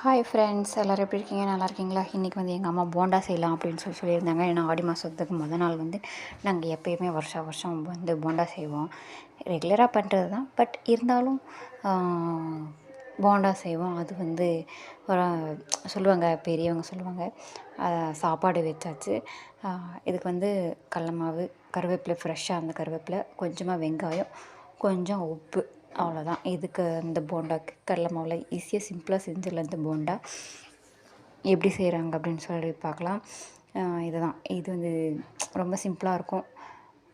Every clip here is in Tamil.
ஹாய் ஃப்ரெண்ட்ஸ் எல்லோரும் எப்படி இருக்கீங்க? நல்லா இருக்கீங்களா? இன்றைக்கி வந்து எங்கள் அம்மா போண்டா செய்யலாம் அப்படின்னு சொல்லி சொல்லியிருந்தாங்க. ஏன்னா ஆடி மாதத்துக்கு முத நாள் வந்து நாங்கள் எப்பயுமே வருஷம் வருஷம் வந்து போண்டா செய்வோம். ரெகுலராக பண்ணுறது தான். பட் இருந்தாலும் போண்டா செய்வோம். அது வந்து சொல்லுவாங்க பெரியவங்க சொல்லுவாங்க சாப்பாடு வச்சாச்சு. இதுக்கு வந்து கடல மாவு கருவேப்பிலை ஃப்ரெஷ்ஷாக அந்த கருவேப்பிலை கொஞ்சமாக வெங்காயம் கொஞ்சம் உப்பு. அவ்வளோதான் இதுக்கு இந்த போண்டாக்கு கடலை மாவில் ஈஸியாக சிம்பிளாக செஞ்சிடலாம் இந்த போண்டா. எப்படி செய்கிறாங்க அப்படின்னு சொல்லி பார்க்கலாம். இதுதான். இது வந்து ரொம்ப சிம்பிளாக இருக்கும்.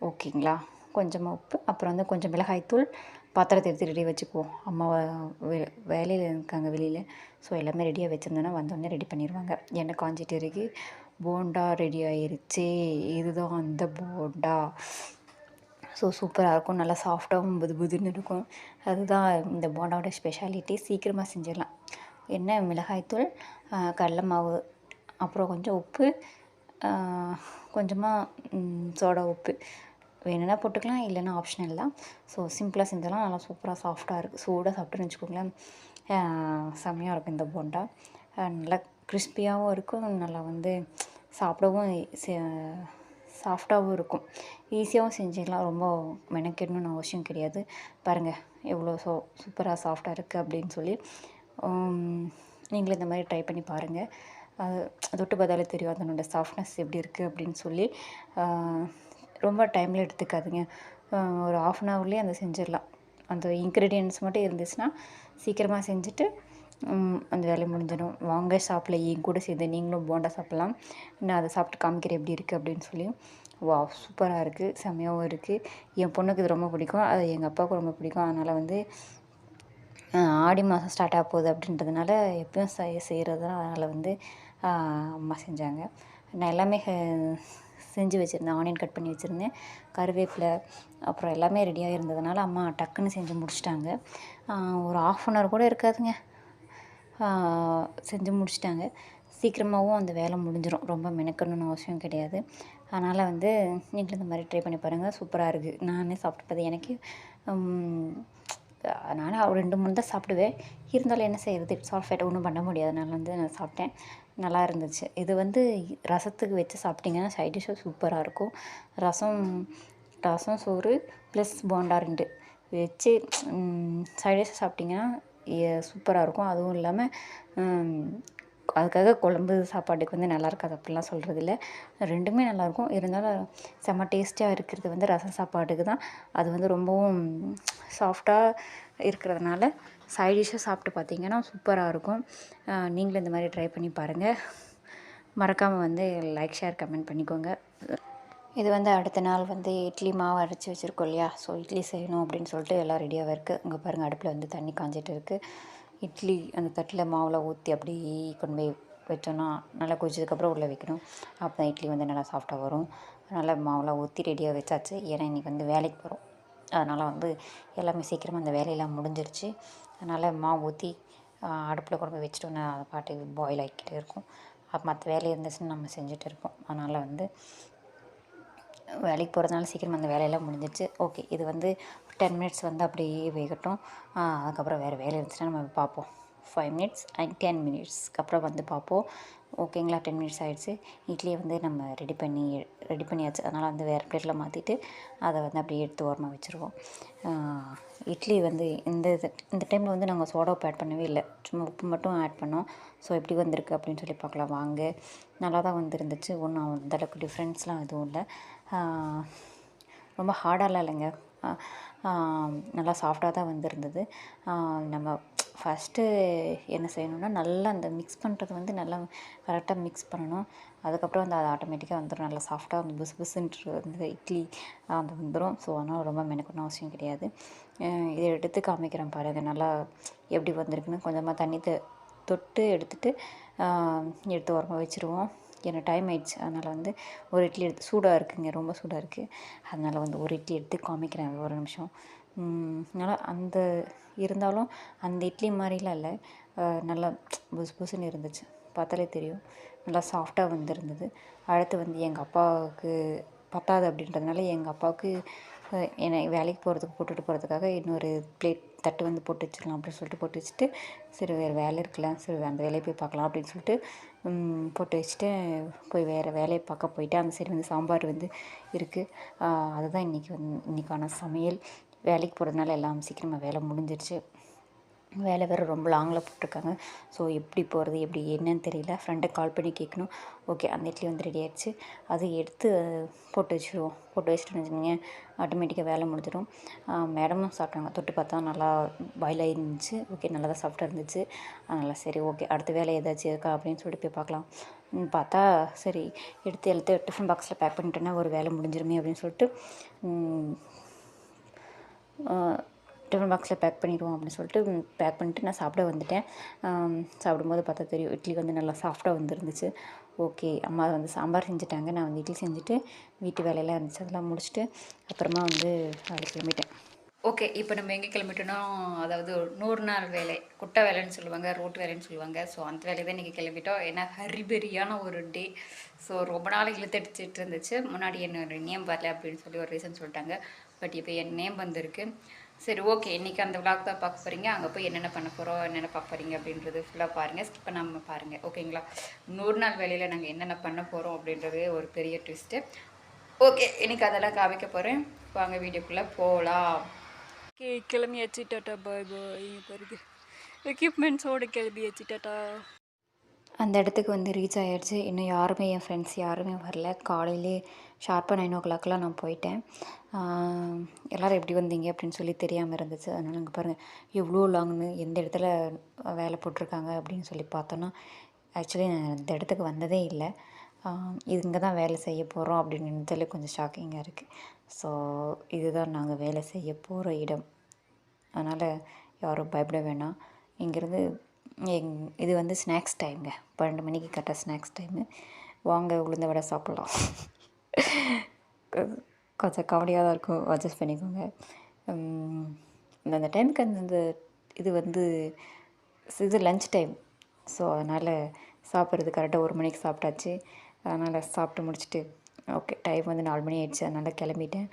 ஓகேங்களா? கொஞ்சமாக உப்பு அப்புறம் வந்து கொஞ்சம் மிளகாய்த்தூள் பாத்திரத்தை எடுத்து ரெடி வச்சுக்குவோம். அம்மா வே வேலையில் இருக்காங்க வெளியில். ஸோ எல்லாமே ரெடியாக வச்சுருந்தோன்னா வந்தோடனே ரெடி பண்ணிடுவாங்க. எண்ணெய் காஞ்சிட்டு இருக்கு. போண்டா ரெடி ஆயிருச்சு. இதுதான் அந்த போண்டா. ஸோ சூப்பராக இருக்கும். நல்லா சாஃப்டாகவும் புது புதுன்னு இருக்கும். அதுதான் இந்த போண்டாவோட ஸ்பெஷாலிட்டி சீக்கிரமாக செஞ்சிடலாம். என்ன மிளகாய்த்தூள் கடலை மாவு அப்புறம் கொஞ்சம் உப்பு கொஞ்சமாக சோடா உப்பு. வேணும்னா போட்டுக்கலாம் இல்லைன்னா ஆப்ஷனல் தான். ஸோ சிம்பிளாக செஞ்சாலும் நல்லா சூப்பராக சாஃப்டாக இருக்குது சூடாக சாப்பிட்டுன்னு வச்சுக்கோங்களேன். செம்மையாக இருக்கும் இந்த போண்டா. நல்லா கிறிஸ்பியாகவும் இருக்கும். நல்லா வந்து சாப்பிடவும் சாஃப்டாகவும் இருக்கும். ஈஸியாகவும் செஞ்சிடலாம். ரொம்ப மெனக்கெடணும்னு அவசியம் கிடையாது. பாருங்கள் எவ்வளோ சோ சூப்பராக சாஃப்டாக இருக்குது அப்படின்னு சொல்லி. நீங்களும் இந்த மாதிரி ட்ரை பண்ணி பாருங்கள் தொட்டு பார்த்தாலே தெரியும் அதனோட சாஃப்ட்னஸ் எப்படி இருக்குது அப்படின்னு சொல்லி. ரொம்ப டைமில் எடுத்துக்காதுங்க. ஒரு ஆஃப் அன் ஹவர்லேயே அந்த செஞ்சிடலாம். அந்த இன்க்ரீடியன்ஸ் மட்டும் இருந்துச்சுன்னா சீக்கிரமாக செஞ்சுட்டு அந்த வேலை முடிஞ்சிடும். வாங்க ஷாப்பில் என் கூட சேர்ந்து நீங்களும் போண்டா சாப்பிட்லாம். நான் அதை சாப்பிட்டு காமிக்கிறேன் எப்படி இருக்குது அப்படின்னு சொல்லி. வா சூப்பராக இருக்குது செம்மையாகவும் இருக்குது என் பொண்ணுக்கு இது ரொம்ப பிடிக்கும். அது எங்கள் அப்பாவுக்கு ரொம்ப பிடிக்கும். அதனால் வந்து ஆடி மாதம் ஸ்டார்ட் ஆக போகுது அப்படின்றதுனால எப்பயும் செய் செய்கிறது தான் அதனால் வந்து அம்மா செஞ்சாங்க. நான் எல்லாமே செஞ்சு வச்சுருந்தேன். ஆனியன் கட் பண்ணி வச்சுருந்தேன். கருவேப்பிலை அப்புறம் எல்லாமே ரெடியாக இருந்ததுனால அம்மா டக்குன்னு செஞ்சு முடிச்சிட்டாங்க. ஒரு ஆஃப் அன் ஹவர் கூட இருக்காதுங்க. செஞ்சு முடிச்சிட்டாங்க. சீக்கிரமாகவும் அந்த வேலை முடிஞ்சிடும் ரொம்ப மெனக்கணுன்னு அவசியம் கிடையாது. அதனால் வந்து நீங்களும் இந்த மாதிரி ட்ரை பண்ணி பாருங்கள் சூப்பராக இருக்குது நானே சாப்பிட்டு எனக்கு நானும் ரெண்டு மூணு தான் சாப்பிடுவேன். இருந்தாலும் என்ன செய்கிறது இட்ஸ் ஆல் ஃபேட் ஒன்றும் பண்ண முடியாதனால வந்து நான் சாப்பிட்டேன். நல்லா இருந்துச்சு. இது வந்து ரசத்துக்கு வச்சு சாப்பிட்டிங்கன்னா சைட் டிஷ்ஷும் சூப்பராக இருக்கும். ரசம் ரசம் சோறு ப்ளஸ் போண்டா ரெண்டு. வச்சு சைட் டிஷ்ஷை சாப்பிட்டிங்கன்னா சூப்பராக இருக்கும். அதுவும் இல்லாமல் அதுக்காக குழம்பு சாப்பாட்டுக்கு வந்து நல்லா இருக்காது. அப்படிலாம் சொல்கிறது இல்லை ரெண்டுமே நல்லாயிருக்கும் இருந்தாலும் செம்ம டேஸ்டியாக இருக்கிறது வந்து ரசம் சாப்பாட்டுக்கு தான். அது வந்து ரொம்பவும் சாஃப்டாக இருக்கிறதுனால சைட் டிஷ்ஷாக சாப்பிட்டு பார்த்தீங்கன்னா சூப்பராக இருக்கும். நீங்களும் இந்த மாதிரி ட்ரை பண்ணி பாருங்கள் மறக்காமல் வந்து லைக் ஷேர் கமெண்ட் பண்ணிக்கோங்க. இது வந்து அடுத்த நாள் வந்து இட்லி மாவு அரைச்சி வச்சுருக்கோம் இல்லையா? ஸோ இட்லி செய்யணும் அப்படின்னு சொல்லிட்டு எல்லாம் ரெடியாக இருக்குது இங்கே பாருங்கள் அடுப்பில் வந்து தண்ணி காஞ்சிட்டு இருக்குது இட்லி அந்த தட்டில் மாவில் ஊற்றி அப்படி கொண்டு போய் வச்சோன்னா நல்லா கொதிச்சதுக்கப்புறம் உள்ளே வைக்கணும். அப்போ தான் இட்லி வந்து நல்லா சாஃப்டாக வரும். நல்லா மாவில் ஊற்றி ரெடியாக வச்சாச்சு. ஏன்னா இன்றைக்கி வந்து வேலைக்கு போகிறோம் அதனால் வந்து எல்லாமே சீக்கிரமாக அந்த வேலையெல்லாம் முடிஞ்சிருச்சு. அதனால் மாவு ஊற்றி அடுப்பில் கொண்டு போய் வச்சுட்டோன்னா அதை பாட்டுக்கு பாயில் ஆகிக்கிட்டே இருக்கும். அப்போ மற்ற வேலை இருந்துச்சுன்னு நம்ம செஞ்சுட்டு இருப்போம். அதனால் வந்து வேலைக்கு போகிறதுனால சீக்கிரம் அந்த வேலையெல்லாம் முடிஞ்சிடுச்சு ஓகே இது வந்து டென் மினிட்ஸ் வந்து அப்படியே வேகட்டும். அதுக்கப்புறம் வேறு வேலை இருந்துச்சுன்னா நம்ம பார்ப்போம். ஃபைவ் மினிட்ஸ் அண்ட் டென் மினிட்ஸ்க்கு அப்புறம் வந்து பார்ப்போம். ஓகேங்களா டென் மினிட்ஸ் ஆகிடுச்சு இட்லியை வந்து நம்ம ரெடி பண்ணி ரெடி பண்ணியாச்சு. அதனால் வந்து வேறு பிளேட்டில் மாற்றிட்டு அதை வந்து அப்படியே எடுத்து ஓரமாக வச்சுருவோம். இட்லி வந்து இந்த இந்த டைமில் வந்து நாங்கள் சோடா உப்பு ஆட் பண்ணவே இல்லை. சும்மா உப்பு மட்டும் ஆட் பண்ணோம். ஸோ எப்படி வந்திருக்கு அப்படின்னு சொல்லி பார்க்கலாம். வாங்க. நல்லா தான் வந்துருந்துச்சு. ஒன்றும் அந்தளவுக்கு டிஃப்ரென்ஸ்லாம் எதுவும் இல்லை. ரொம்ப ஹார்டாலாம் இல்லைங்க. நல்லா சாஃப்டாக தான் வந்திருந்தது. நம்ம ஃபஸ்ட்டு என்ன செய்யணும்னா நல்லா அந்த மிக்ஸ் பண்ணுறது வந்து நல்லா கரெக்டாக மிக்ஸ் பண்ணணும். அதுக்கப்புறம் வந்து அது ஆட்டோமேட்டிக்காக வந்துடும் நல்லா சாஃப்டாக வந்து புசு புசுன்ட்டு வந்து இட்லி அது வந்துடும் ஸோ அதனால் ரொம்ப மெனக்கணும் அவசியம் கிடையாது. இதை எடுத்து காமிக்கிறேன் பாருங்கள் நல்லா எப்படி வந்திருக்குன்னு கொஞ்சமாக தண்ணி தொட்டு எடுத்துகிட்டு எடுத்து உரமாக வச்சுருவோம். ஏன்னா டைம் ஆயிடுச்சு. அதனால் வந்து ஒரு இட்லி எடுத்து சூடாக இருக்குங்க ரொம்ப சூடாக இருக்குது அதனால் வந்து ஒரு இட்லி எடுத்து காமிக்கிறேன் ஒரு நிமிஷம். நல்லா அந்த இருந்தாலும் அந்த இட்லி மாதிரிலாம் இல்லை. நல்லா புசு புசுன்னு இருந்துச்சு. பார்த்தாலே தெரியும். நல்லா சாஃப்டாக வந்துருந்தது. அடுத்து வந்து எங்கள் அப்பாவுக்கு பத்தாது அப்படின்றதுனால எங்கள் அப்பாவுக்கு என்னை வேலைக்கு போகிறதுக்கு போட்டுட்டு போகிறதுக்காக இன்னொரு பிளேட் தட்டு வந்து போட்டு வச்சிடலாம் அப்படின்னு சொல்லிட்டு போட்டு வச்சுட்டு சரி வேறு வேலை இருக்குல்ல சரி அந்த வேலையை போய் பார்க்கலாம் அப்படின்னு சொல்லிட்டு போட்டு வச்சுட்டு போய் வேறு வேலையை பார்க்க போயிட்டு அந்த சைடு வந்து சாம்பார் வந்து இருக்குது அதுதான் இன்றைக்கி வந்து இன்றைக்கான சமையல். வேலைக்கு போகிறதுனால எல்லாம் சீக்கிரமாக வேலை முடிஞ்சிருச்சு. வேலை வேறு ரொம்ப லாங்கில் போட்டிருக்காங்க. ஸோ எப்படி போகிறது எப்படி என்னன்னு தெரியல. ஃப்ரெண்டை கால் பண்ணி கேட்கணும் ஓகே அந்த இட்லி வந்து ரெடி ஆயிடுச்சு. அதை எடுத்து போட்டு வச்சுருவோம். போட்டு வச்சுட்டு வச்சுக்கோங்க ஆட்டோமேட்டிக்காக வேலை முடிஞ்சிடும். மேடமும் சாப்பிட்டாங்க. தொட்டு பார்த்தா நல்லா பாயில் இருந்துச்சு ஓகே நல்லா தான் சாப்பிட்டா இருந்துச்சு. அதனால் சரி ஓகே அடுத்த வேலை ஏதாச்சும் இருக்கா அப்படின்னு சொல்லிட்டு போய் பார்க்கலாம். ம், பார்த்தா சரி எடுத்து எடுத்து டிஃபன் பாக்ஸில் பேக் பண்ணிட்டேன்னா ஒரு வேலை முடிஞ்சிருமே அப்படின்னு சொல்லிட்டு டிஃபன் பாக்ஸில் பேக் பண்ணிடுவோம் அப்படின்னு சொல்லிட்டு பேக் பண்ணிட்டு நான் சாப்பிட வந்துட்டேன். சாப்பிடும்போது பார்த்தா தெரியும் இட்லி வந்து நல்லா சாஃப்டாக வந்துருந்துச்சு. ஓகே அம்மா வந்து சாம்பார் செஞ்சுட்டாங்க. நான் வந்து இட்லி செஞ்சுட்டு வீட்டு வேலையெல்லாம் இருந்துச்சு. அதெல்லாம் முடிச்சுட்டு அப்புறமா வந்து வேலைக்கு கிளம்பிட்டேன். ஓகே இப்போ நம்ம எங்கே கிளம்பிட்டோம்னா அதாவது நூறு நாள் வேலை குட்டை வேலைன்னு சொல்லுவாங்க ரோட்டு வேலைன்னு சொல்லுவாங்க. ஸோ அந்த வேலையை தான் இன்றைக்கி கிளம்பிட்டோம். ஏன்னா ஹரிபெரியான ஒரு டே ஸோ ரொம்ப நாள் இழுத்தடிச்சிட்டு இருந்துச்சு. முன்னாடி என்னோட நேம் வரல அப்படின்னு சொல்லி ஒரு ரீசன் சொல்லிட்டாங்க. பட் இப்போ என் நேம் வந்திருக்கு. சரி ஓகே. இன்றைக்கி அந்த விளாக் தான் பார்க்க போகிறீங்க அங்கே போய் என்னென்ன பண்ண போகிறோம் என்னென்ன பார்க்க போகிறீங்க அப்படின்றது ஃபுல்லாக பாருங்கள் ஸ்கிப் பண்ணாமல் பாருங்கள் ஓகேங்களா? நூறு நாள் வேலையில் நாங்கள் என்னென்ன பண்ண போகிறோம் அப்படின்றது ஒரு பெரிய ட்விஸ்ட்டு ஓகே இன்றைக்கி அதெல்லாம் காமிக்க போகிறேன் வாங்க வீடியோக்குள்ளே போகலாம் ஓகே கிளம்பியாச்சு. டாட்டா பாய் பாய். பாருங்க. எக்யூப்மெண்ட்ஸோட கிளம்பியாச்சு டாட்டா அந்த இடத்துக்கு வந்து ரீச் ஆகிடுச்சு இன்னும் யாருமே என் ஃப்ரெண்ட்ஸ் யாருமே வரல. காலையிலே ஷார்ப்பாக நைன் ஓ கிளாக்லாம் நான் போயிட்டேன். எல்லோரும் எப்படி வந்தீங்க அப்படின்னு சொல்லி தெரியாமல் இருந்துச்சு. அதனால் அங்கே பாருங்கள் எவ்வளோ லாங்னு எந்த இடத்துல வேலை போட்டிருக்காங்க அப்படின்னு சொல்லி பார்த்தோன்னா ஆக்சுவலி நான் இந்த இடத்துக்கு வந்ததே இல்லை. இது இங்கே தான் வேலை செய்ய போகிறோம் அப்படின்னு கொஞ்சம் ஷாக்கிங்காக இருக்குது ஸோ இதுதான் நாங்கள் வேலை செய்ய போகிற இடம். அதனால் யாரும் பயப்பட வேணாம். இங்கேருந்து எங் இது வந்து ஸ்நாக்ஸ் டைம்ங்க. பன்னெண்டு மணிக்கு கரெக்டாக ஸ்நாக்ஸ் டைமு. வாங்க உளுந்த வடை சாப்பிட்லாம். கொஞ்சம் காமெடியாக தான் இருக்கும். அட்ஜஸ்ட் பண்ணிக்கோங்க. அந்த டைமுக்கு அந்த இது வந்து இது லஞ்ச் டைம் ஸோ அதனால் சாப்பிட்றது கரெக்டாக ஒரு மணிக்கு சாப்பிட்டாச்சு. அதனால் சாப்பிட்டு முடிச்சுட்டு ஓகே டைம் வந்து நாலு மணி ஆயிடுச்சு. அதனால் கிளம்பிட்டேன்.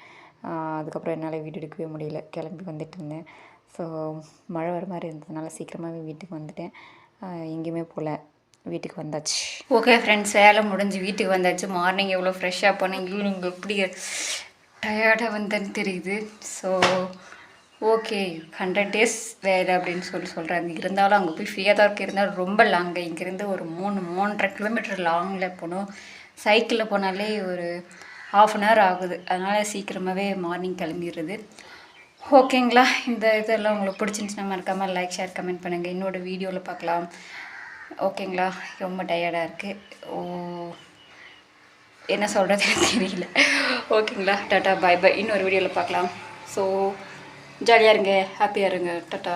அதுக்கப்புறம் என்னால் வீடு எடுக்கவே முடியல. கிளம்பி வந்துட்டு இருந்தேன். ஸோ மழை வர மாதிரி இருந்ததுனால சீக்கிரமாகவே வீட்டுக்கு வந்துட்டேன். எங்கேயுமே போகல வீட்டுக்கு வந்தாச்சு. ஓகே ஃப்ரெண்ட்ஸ் வேலை முடிஞ்சு வீட்டுக்கு வந்தாச்சு. மார்னிங் எவ்வளோ ஃப்ரெஷ்ஷாக போனேன். ஈவினிங் எப்படி டயர்டாக வந்தேன்னு தெரியுது. ஸோ ஓகே ஹண்ட்ரட் டேஸ் வேலை அப்படின்னு சொல்லி சொல்கிறாங்க இருந்தாலும் அங்கே போய் ஃப்ரீயாக தான் இருக்கு. இருந்தாலும் ரொம்ப லாங்கு இங்கேருந்து ஒரு மூணு மூன்றரை கிலோமீட்டர் லாங்கில் போகணும் சைக்கிளில் போனாலே ஒரு ஹாஃப் அன் ஹவர் ஆகுது. அதனால் சீக்கிரமாகவே மார்னிங் கிளம்பிடுறது. ஓகேங்களா? இந்த இதெல்லாம் உங்களுக்கு பிடிச்சிருந்துச்சுன்னா மறக்காமல் லைக் ஷேர் கமெண்ட் பண்ணுங்கள் இன்னொரு வீடியோவில் பார்க்கலாம். ஓகேங்களா? ரொம்ப டயர்டாக இருக்குது ஓ என்ன சொல்கிறதுன்னு தெரியல. ஓகேங்களா? டாட்டா பை பாய் இன்னொரு வீடியோவில் பார்க்கலாம். ஸோ ஜாலியாக இருங்க. ஹாப்பியாக இருங்க. டாட்டா.